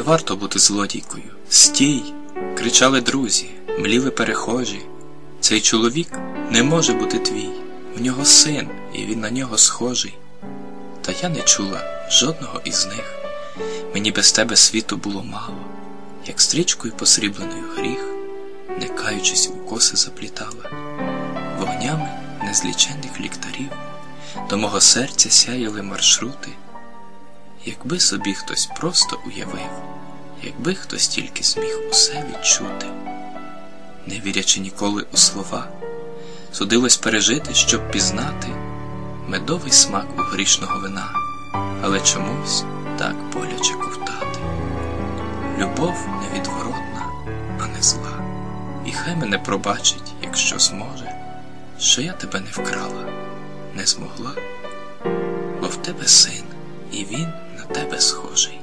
варто бути злодійкою. Стій! кричали друзі, мліли перехожі. Цей чоловік не може бути твій, в нього син, і він на нього схожий. Та я не чула жодного із них. Мені без тебе світу було мало, як стрічкою посрібленою гріх, не каючись у коси заплітала, вогнями незліченних ліктарів, до мого серця сяяли маршрути. Якби собі хтось просто уявив, якби хтось тільки зміг усе відчути, не вірячи ніколи у слова, судилось пережити, щоб пізнати медовий смак у грішного вина, але чомусь так боляче ковтати. Любов невідворотна, а не зла, і хай мене пробачить, якщо зможе, що я тебе не вкрала, не змогла, бо в тебе син, і він тебе схожий.